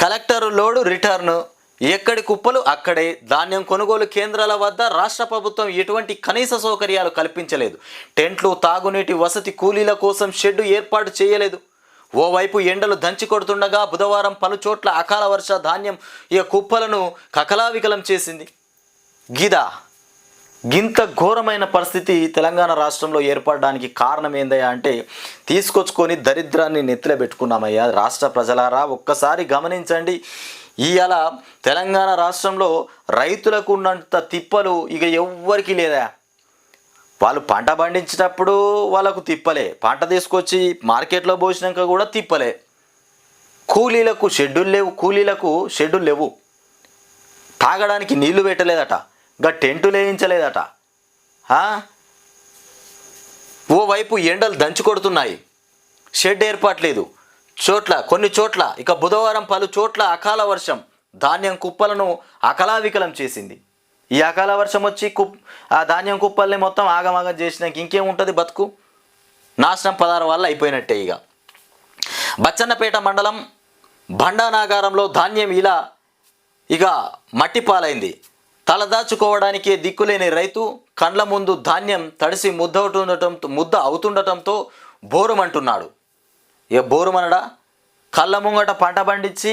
Collector load return. ఎక్కడి కుప్పలు అక్కడే. ధాన్యం కొనుగోలు కేంద్రాల వద్ద రాష్ట్ర ప్రభుత్వం ఎటువంటి కనీస సౌకర్యాలు కల్పించలేదు. టెంట్లు తాగునీటి వసతి కూలీల కోసం షెడ్డు ఏర్పాటు చేయలేదు. ఓవైపు ఎండలు దంచి కొడుతుండగా బుధవారం పలు చోట్ల అకాల వర్ష ధాన్యం ఈ కుప్పలను కకలావికలం చేసింది. గిదా. గింత ఘోరమైన పరిస్థితి తెలంగాణ రాష్ట్రంలో ఏర్పడడానికి కారణం ఏందయ్యా అంటే తీసుకొచ్చుకొని దరిద్రాన్ని నెత్తిలో పెట్టుకున్నామయ్యా. రాష్ట్ర ప్రజలారా ఒక్కసారి గమనించండి. ఇవాళ తెలంగాణ రాష్ట్రంలో రైతులకు ఉన్నంత తిప్పలు ఇక ఎవ్వరికి లేదా వాళ్ళు పంట పండించేటప్పుడు వాళ్ళకు తిప్పలే. పంట తీసుకొచ్చి మార్కెట్లో పోసినాక కూడా తిప్పలే. కూలీలకు షెడ్యూల్ లేవు కూలీలకు షెడ్యూల్ లేవు. తాగడానికి నీళ్ళు పెట్టలేదట. గా టెంటు లేయించలేదట. ఓవైపు ఎండలు దంచి కొడుతున్నాయి. షెడ్ ఏర్పాట్లేదు. చోట్ల కొన్ని చోట్ల ఇక బుధవారం పలు చోట్ల అకాల వర్షం. ధాన్యం కుప్పలను అకలావికలం చేసింది. ఈ అకాల వర్షం వచ్చి కుప్ ఆ ధాన్యం కుప్పల్ని మొత్తం ఆగమాగం చేసినాక ఇంకేముంటుంది బతుకు? నాశనం పదార వల్ల అయిపోయినట్టే ఇక. బచ్చన్నపేట మండలం భండానాగారంలో ధాన్యం ఇలా ఇక మట్టి పాలైంది. తలదాచుకోవడానికే దిక్కులేని రైతు కండ్ల ముందు ధాన్యం తడిసి ముద్ద అవుతుండటంతో ముద్ద అవుతుండటంతో బోరుమంటున్నాడు. ఇక బోరుమనడా? కళ్ళ ముంగట పంట పండించి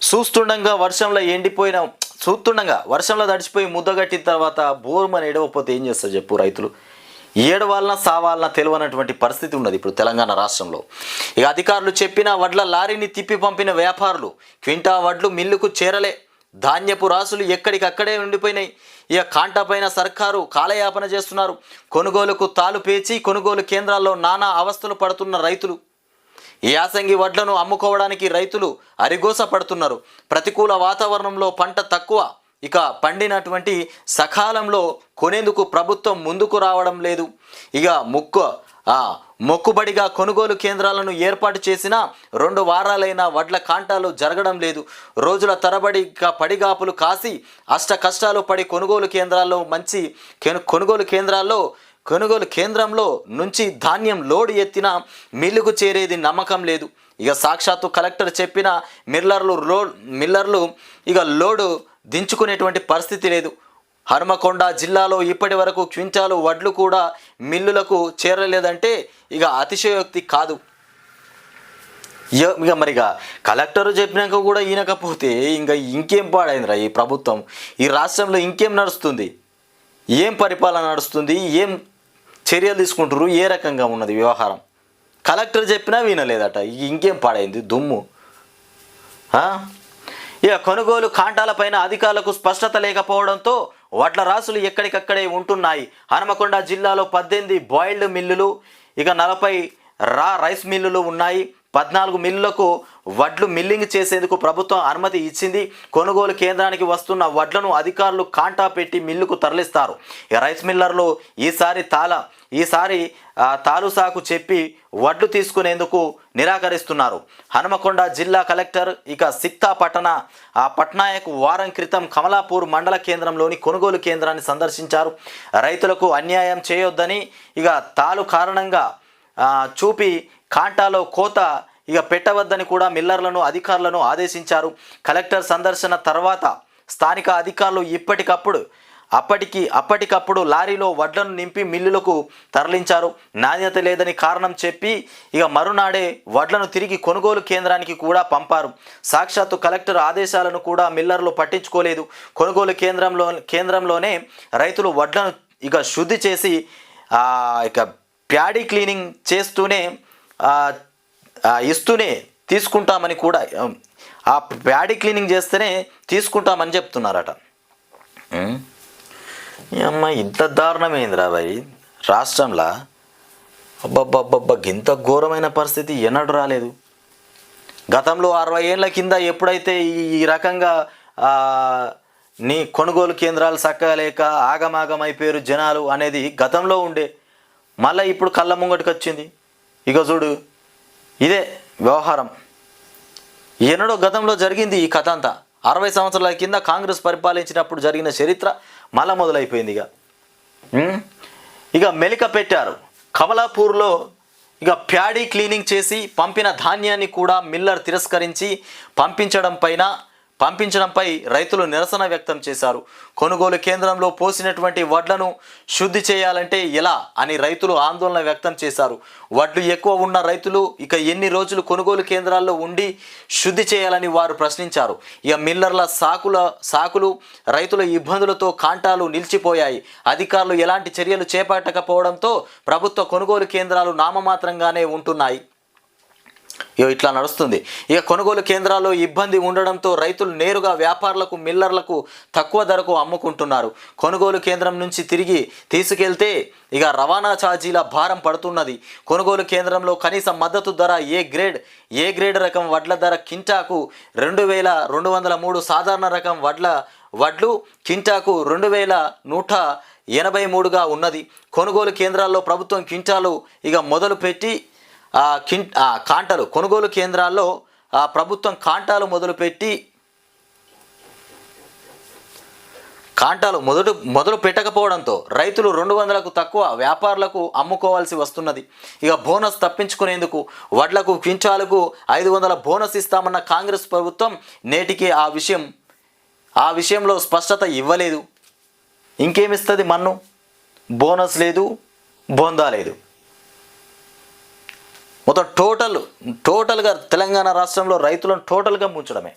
చూస్తుండగా వర్షంలో ఎండిపోయిన చూస్తుండగా వర్షంలో తడిచిపోయి ముద్దగట్టిన తర్వాత బోరుమని ఏడవకపోతే ఏం చేస్తారు చెప్పు రైతులు? ఏడవాలన సావాలన తెలియనటువంటి పరిస్థితి ఉన్నది ఇప్పుడు తెలంగాణ రాష్ట్రంలో. ఇక అధికారులు చెప్పిన వడ్ల లారీని తిప్పి పంపిన వ్యాపారులు క్వింటా వడ్లు మిల్లుకు చేరలే. ధాన్యపు రాసులు ఎక్కడికక్కడే ఉండిపోయినాయి. ఇక కాంటపైన సర్కారు కాలయాపన చేస్తున్నారు. కొనుగోలుకు తాలు పేచి కొనుగోలు కేంద్రాల్లో నానా అవస్థలు పడుతున్న రైతులు. యాసంగి వడ్లను అమ్ముకోవడానికి రైతులు అరిగోస పడుతున్నారు. ప్రతికూల వాతావరణంలో పంట తక్కువ. ఇక పండినటువంటి సకాలంలో కొనేందుకు ప్రభుత్వం ముందుకు రావడం లేదు. ఇక ముక్కు మొక్కుబడిగా కొనుగోలు కేంద్రాలను ఏర్పాటు చేసిన రెండు వారాలైన వడ్ల కాంటాలు జరగడం లేదు. రోజుల తరబడి పడిగాపులు కాసి అష్ట కష్టాలు పడి కొనుగోలు కేంద్రాల్లో మంచి కొనుగోలు కేంద్రాల్లో కొనుగోలు కేంద్రంలో నుంచి ధాన్యం లోడు ఎత్తిన మిల్లుకు చేరేది నమ్మకం లేదు. ఇక సాక్షాత్తు కలెక్టర్ చెప్పిన మిల్లర్లు రోడ్ మిల్లర్లు ఇక లోడు దించుకునేటువంటి పరిస్థితి లేదు. హనుమకొండ జిల్లాలో ఇప్పటి వరకు క్వింటాలు వడ్లు కూడా మిల్లులకు చేరలేదంటే ఇక అతిశయోక్తి కాదు. ఇక ఇక మరిగా కలెక్టర్ చెప్పినాక కూడా ఈనకపోతే ఇంకా ఇంకేం పాడైందిరా ఈ ప్రభుత్వం? ఈ రాష్ట్రంలో ఇంకేం నడుస్తుంది? ఏం పరిపాలన నడుస్తుంది? ఏం చర్యలు తీసుకుంటారు ఏ రకంగా ఉన్నది వ్యవహారం? కలెక్టర్ చెప్పినా వినలేదట. ఇంకేం పాడైంది? దుమ్ము. ఇక కొనుగోలు కాంటాలపైన అధికారులకు స్పష్టత లేకపోవడంతో వడ్ల రాసులు ఎక్కడికక్కడే ఉంటున్నాయి. హనుమకొండ జిల్లాలో పద్దెనిమిది బాయిల్డ్ మిల్లులు ఇక నలభై రా రైస్ మిల్లులు ఉన్నాయి. పద్నాలుగు మిల్లులకు వడ్లు మిల్లింగ్ చేసేందుకు ప్రభుత్వం అనుమతి ఇచ్చింది. కొనుగోలు కేంద్రానికి వస్తున్న వడ్లను అధికారులు కాంటా పెట్టి మిల్లుకు తరలిస్తారు. రైస్ మిల్లర్లు ఈసారి తాళ ఈసారి తాలుసాకు చెప్పి వడ్లు తీసుకునేందుకు నిరాకరిస్తున్నారు. హనుమకొండ జిల్లా కలెక్టర్ ఇక సిక్తా పట్టణ ఆ పట్నాయక్ వారం క్రితం కమలాపూర్ మండల కేంద్రంలోని కొనుగోలు కేంద్రాన్ని సందర్శించారు. రైతులకు అన్యాయం చేయొద్దని ఇక తాలు కారణంగా చూపి కాంటాలో కోత ఇక పెట్టవద్దని కూడా మిల్లర్లను అధికారులను ఆదేశించారు. కలెక్టర్ సందర్శన తర్వాత స్థానిక అధికారులు ఇప్పటికప్పుడు అప్పటికి అప్పటికప్పుడు లారీలో వడ్లను నింపి మిల్లులకు తరలించారు. నాణ్యత లేదని కారణం చెప్పి ఇక మరునాడే వడ్లను తిరిగి కొనుగోలు కేంద్రానికి కూడా పంపారు. సాక్షాత్తు కలెక్టర్ ఆదేశాలను కూడా మిల్లర్లు పట్టించుకోలేదు. కొనుగోలు కేంద్రంలో కేంద్రంలోనే రైతులు వడ్లను ఇక శుద్ధి చేసి ఇక ప్యాడీ క్లీనింగ్ చేస్తూనే ఇస్తూనే తీసుకుంటామని కూడా ఆ ప్యాడీ క్లీనింగ్ చేస్తేనే తీసుకుంటామని చెప్తున్నారట. అమ్మ ఇంత దారుణమైందిరా భయ్ రాష్ట్రంలో? అబ్బబ్బబ్బబ్బ ఇంత ఘోరమైన పరిస్థితి ఎన్నడూ రాలేదు. గతంలో అరవై ఏళ్ళ కింద ఎప్పుడైతే ఈ రకంగా నీ కొనుగోలు కేంద్రాలు చక్కగా లేక ఆగమాగం అయిపోయారు జనాలు అనేది గతంలో ఉండే మళ్ళీ ఇప్పుడు కళ్ళ ముంగటికి వచ్చింది ఇక చూడు ఇదే వ్యవహారం. ఎన్నడో గతంలో జరిగింది ఈ కథ అంతా. అరవై సంవత్సరాల కింద కాంగ్రెస్ పరిపాలించినప్పుడు జరిగిన చరిత్ర మళ్ళా మొదలైపోయింది ఇక ఇక మెలిక పెట్టారు. కమలాపూర్లో ఇక ప్యాడీ క్లీనింగ్ చేసి పంపిన ధాన్యాన్ని కూడా మిల్లర్ తిరస్కరించి పంపించడం పైన పంపించడంపై రైతులు నిరసన వ్యక్తం చేశారు. కొనుగోలు కేంద్రంలో పోసినటువంటి వడ్లను శుద్ధి చేయాలంటే ఎలా అని రైతులు ఆందోళన వ్యక్తం చేశారు. వడ్లు ఎక్కువ ఉన్న రైతులు ఇక ఎన్ని రోజులు కొనుగోలు కేంద్రాల్లో ఉండి శుద్ధి చేయాలని వారు ప్రశ్నించారు. ఇక మిల్లర్ల సాకుల సాకులు రైతుల ఇబ్బందులతో కాంటాలు నిలిచిపోయాయి. అధికారులు ఎలాంటి చర్యలు చేపట్టకపోవడంతో ప్రభుత్వ కొనుగోలు కేంద్రాలు నామమాత్రంగానే ఉంటున్నాయి. ఇట్లా నడుస్తుంది. ఇక కొనుగోలు కేంద్రాల్లో ఇబ్బంది ఉండడంతో రైతులు నేరుగా వ్యాపారులకు మిల్లర్లకు తక్కువ ధరకు అమ్ముకుంటున్నారు. కొనుగోలు కేంద్రం నుంచి తిరిగి తీసుకెళ్తే ఇక రవాణా ఛార్జీల భారం పడుతున్నది. కొనుగోలు కేంద్రంలో కనీస మద్దతు ధర ఏ గ్రేడ్ ఏ గ్రేడ్ రకం వడ్ల ధర? కింటాకు రెండు వేల రెండు వందల మూడు సాధారణ రకం వడ్ల వడ్లు కింటాకు రెండు వేల నూట ఎనభై మూడుగా ఉన్నది. కొనుగోలు కేంద్రాల్లో ప్రభుత్వం కింటాలు ఇక మొదలు పెట్టి కిన్ కాంటలు కొనుగోలు కేంద్రాల్లో ప్రభుత్వం కాంటాలు మొదలుపెట్టి కాంటాలు మొదటి మొదలు పెట్టకపోవడంతో రైతులు రెండు వందలకు తక్కువ వ్యాపారులకు అమ్ముకోవాల్సి వస్తున్నది. ఇక బోనస్ తప్పించుకునేందుకు వడ్లకు క్వింటాలకు ఐదు వందల బోనస్ ఇస్తామన్న కాంగ్రెస్ ప్రభుత్వం నేటికి ఆ విషయం ఆ విషయంలో స్పష్టత ఇవ్వలేదు. ఇంకేమిస్తుంది మన్ను? బోనస్ లేదు బోందా లేదు. మొత్తం టోటల్ టోటల్గా తెలంగాణ రాష్ట్రంలో రైతులను టోటల్గా ముంచడమే.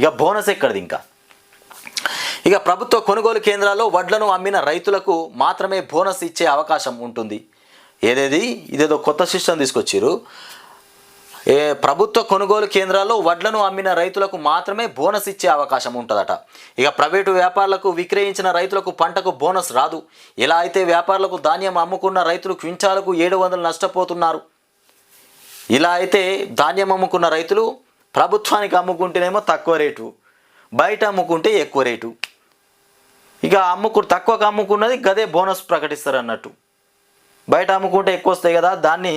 ఇక బోనస్ ఎక్కడిది ఇంకా? ఇక ప్రభుత్వ కొనుగోలు కేంద్రాల్లో వడ్లను అమ్మిన రైతులకు మాత్రమే బోనస్ ఇచ్చే అవకాశం ఉంటుంది. ఏదేది? ఇదేదో కొత్త సిస్టమ్ తీసుకొచ్చారు ఏ ప్రభుత్వ కొనుగోలు కేంద్రాల్లో వడ్లను అమ్మిన రైతులకు మాత్రమే బోనస్ ఇచ్చే అవకాశం ఉంటుందట. ఇక ప్రైవేటు వ్యాపారులకు విక్రయించిన రైతులకు పంటకు బోనస్ రాదు. ఇలా అయితే వ్యాపారులకు ధాన్యం అమ్ముకున్న రైతులు క్వింటాలకు ఏడు వందలు నష్టపోతున్నారు. ఇలా అయితే ధాన్యం అమ్ముకున్న రైతులు ప్రభుత్వానికి అమ్ముకుంటేనేమో తక్కువ రేటు బయట అమ్ముకుంటే ఎక్కువ రేటు. ఇక అమ్ముకు తక్కువకు అమ్ముకున్నది గదే బోనస్ ప్రకటిస్తారు అన్నట్టు బయట అమ్ముకుంటే ఎక్కువ వస్తాయి కదా దాన్ని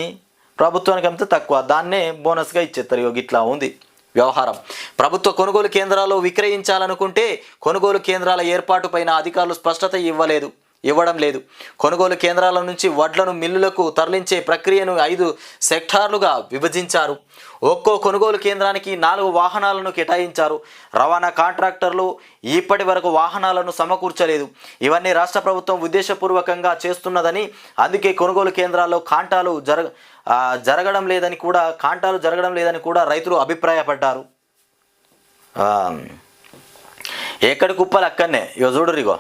ప్రభుత్వానికి అమ్మితే తక్కువ దాన్నే బోనస్గా ఇచ్చేస్తారు. ఇక ఇట్లా ఉంది వ్యవహారం. ప్రభుత్వ కొనుగోలు కేంద్రాల్లో విక్రయించాలనుకుంటే కొనుగోలు కేంద్రాల ఏర్పాటు పైన అధికారులు స్పష్టత ఇవ్వలేదు. ఇవ్వడం లేదు. కొనుగోలు కేంద్రాల నుంచి వడ్లను మిల్లులకు తరలించే ప్రక్రియను ఐదు సెక్టార్లుగా విభజించారు. ఒక్కో కొనుగోలు కేంద్రానికి నాలుగు వాహనాలను కేటాయించారు. రవాణా కాంట్రాక్టర్లు ఇప్పటి వరకు వాహనాలను సమకూర్చలేదు. ఇవన్నీ రాష్ట్ర ప్రభుత్వం ఉద్దేశపూర్వకంగా చేస్తున్నదని అందుకే కొనుగోలు కేంద్రాల్లో కాంటాలు జరగ జరగడం లేదని కూడా కాంటాలు జరగడం లేదని కూడా రైతులు అభిప్రాయపడ్డారు. ఎక్కడ ఎక్కడి కుప్పలు అక్కడనే. ఇగో చూడరిగో ఇగో.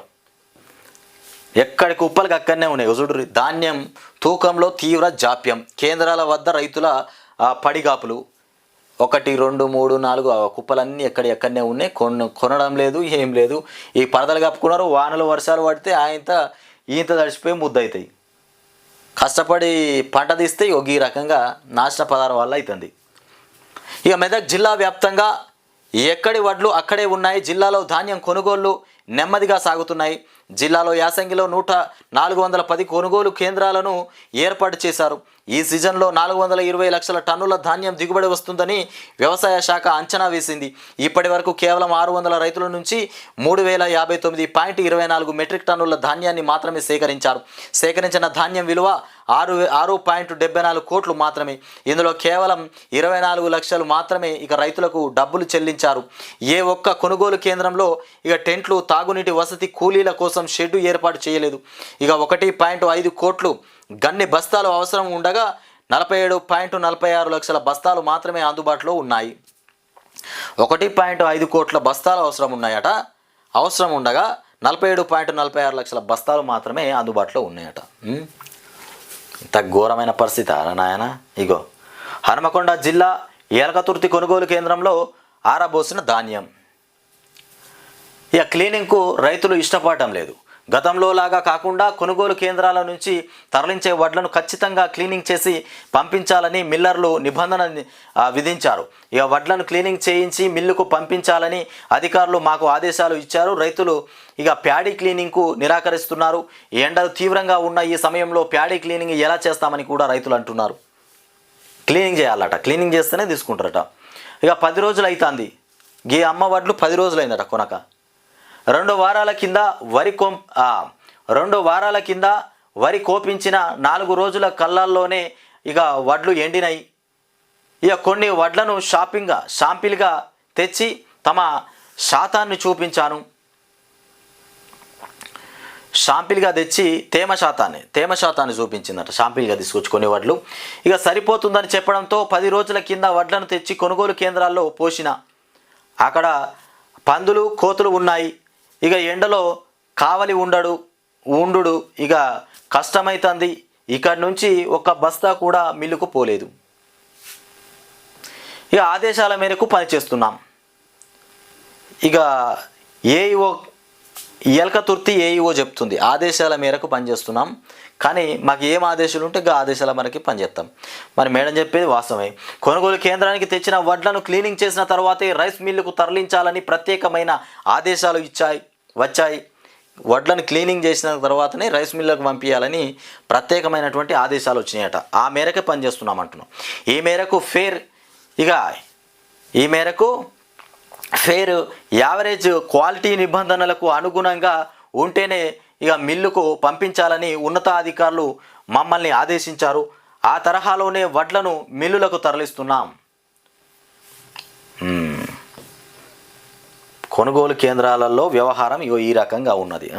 ఎక్కడి కుప్పలకి అక్కడనే ఉన్నాయి. చూడు ధాన్యం తూకంలో తీవ్ర జాప్యం. కేంద్రాల వద్ద రైతుల పడిగాపులు. ఒకటి రెండు మూడు నాలుగు ఆ కుప్పలన్నీ ఎక్కడ ఎక్కడనే ఉన్నాయి. కొన కొనడం లేదు ఏం లేదు. ఈ పరదలు కప్పుకున్నారు వానలు వర్షాలు పడితే ఆయంత ఈంత తడిచిపోయి ముద్దవుతాయి కష్టపడి పంట తీస్తే ఒక ఈ రకంగా నాశన పదార్థం వల్ల అవుతుంది ఇక మెదక్ జిల్లా వ్యాప్తంగా ఎక్కడి వడ్లు అక్కడే ఉన్నాయి. జిల్లాలో ధాన్యం కొనుగోళ్ళు నెమ్మదిగా సాగుతున్నాయి. జిల్లాలో యాసంగిలో నూట నాలుగు వందల పది కొనుగోలు కేంద్రాలను ఏర్పాటు చేశారు. ఈ సీజన్లో నాలుగు వందల ఇరవై లక్షల టన్నుల ధాన్యం దిగుబడి వస్తుందని వ్యవసాయ శాఖ అంచనా వేసింది. ఇప్పటి వరకు కేవలం ఆరు వందల రైతుల నుంచి మూడు వేల యాభై తొమ్మిది పాయింట్ ఇరవై నాలుగు మెట్రిక్ టన్నుల ధాన్యాన్ని మాత్రమే సేకరించారు. సేకరించిన ధాన్యం విలువ ఆరు ఆరు పాయింట్ డెబ్బై నాలుగు కోట్లు మాత్రమే. ఇందులో కేవలం ఇరవై నాలుగు లక్షలు మాత్రమే ఇక రైతులకు డబ్బులు చెల్లించారు. ఏ ఒక్క కొనుగోలు కేంద్రంలో ఇక టెంట్లు తాగునీటి వసతి కూలీల కోసం షెడ్డు ఏర్పాటు చేయలేదు. ఇక ఒకటి పాయింట్ ఐదు కోట్లు గన్ని బస్తాలు అవసరం ఉండగా నలభై ఏడు పాయింట్ నలభై ఆరు లక్షల బస్తాలు మాత్రమే అందుబాటులో ఉన్నాయి. ఒకటి పాయింట్ ఐదు కోట్ల బస్తాలు అవసరం ఉన్నాయట. అవసరం ఉండగా నలభై ఏడు పాయింట్ నలభై ఆరు లక్షల బస్తాలు మాత్రమే అందుబాటులో ఉన్నాయట. ఇంత ఘోరమైన పరిస్థితి నాయన? ఇగో హనుమకొండ జిల్లా ఏలకతుర్తి కొనుగోలు కేంద్రంలో ఆరబోసిన ధాన్యం. ఇక క్లీనింగ్కు రైతులు ఇష్టపడటం లేదు. గతంలో లాగా కాకుండా కొనుగోలు కేంద్రాల నుంచి తరలించే వడ్లను ఖచ్చితంగా క్లీనింగ్ చేసి పంపించాలని మిల్లర్లు నిబంధన విధించారు. ఇక వడ్లను క్లీనింగ్ చేయించి మిల్లుకు పంపించాలని అధికారులు మాకు ఆదేశాలు ఇచ్చారు. రైతులు ఇక ప్యాడీ క్లీనింగ్కు నిరాకరిస్తున్నారు. ఎండలు తీవ్రంగా ఉన్న ఈ సమయంలో ప్యాడీ క్లీనింగ్ ఎలా చేస్తామని కూడా రైతులు అంటున్నారు. క్లీనింగ్ చేయాలట. క్లీనింగ్ చేస్తేనే తీసుకుంటారట. ఇక పది రోజులు అవుతుంది గీ అమ్మ వడ్లు పది రోజులైందట కొనక. రెండు వారాల కింద వరి కొం రెండు వారాల కింద వరి కోపించిన నాలుగు రోజుల కళ్ళల్లోనే ఇక వడ్లు ఎండినాయి ఇక కొన్ని వడ్లను షాపింగ్గా షాంపిల్గా తెచ్చి తమ శాతాన్ని చూపించాను. షాంపిల్గా తెచ్చి తేమ శాతాన్ని తేమ శాతాన్ని చూపించిందట షాంపిల్గా తీసుకొచ్చుకునే వడ్లు. ఇక సరిపోతుందని చెప్పడంతో పది రోజుల కింద వడ్లను తెచ్చి కొనుగోలు కేంద్రాల్లో పోసిన. అక్కడ పందులు కోతులు ఉన్నాయి. ఇక ఎండలో కావలి ఉండడు ఉండు ఇక కష్టమైతుంది. ఇక్కడి నుంచి ఒక బస్తా కూడా మిల్లుకు పోలేదు. ఇక ఆదేశాల మేరకు పనిచేస్తున్నాం. ఇక ఏఈఓ ఎలకతుర్తి ఏఈఓ చెప్తుంది. ఆదేశాల మేరకు పనిచేస్తున్నాం. కానీ మాకు ఏం ఆదేశాలు ఉంటే ఆ ఆదేశాల మనకి పనిచేస్తాం. మరి మేడం చెప్పేది వాస్తవమే. కొనుగోలు కేంద్రానికి తెచ్చిన వడ్లను క్లీనింగ్ చేసిన తర్వాతే రైస్ మిల్లుకు తరలించాలని ప్రత్యేకమైన ఆదేశాలు ఇచ్చాయి. వచ్చాయి. వడ్లను క్లీనింగ్ చేసిన తర్వాతనే రైస్ మిల్లుకు పంపించాలని ప్రత్యేకమైనటువంటి ఆదేశాలు వచ్చినాయట. ఆ మేరకే పనిచేస్తున్నామంటున్నాం. ఈ మేరకు ఫేర్ ఇక ఈ మేరకు ఫేర్ యావరేజ్ క్వాలిటీ నిబంధనలకు అనుగుణంగా ఉంటేనే ఇక మిల్లుకు పంపించాలని ఉన్నతాధికారులు మమ్మల్ని ఆదేశించారు. ఆ తరహాలోనే వడ్లను మిల్లులకు తరలిస్తున్నాం. కొనుగోలు కేంద్రాలలో వ్యవహారం ఈ రకంగా ఉన్నది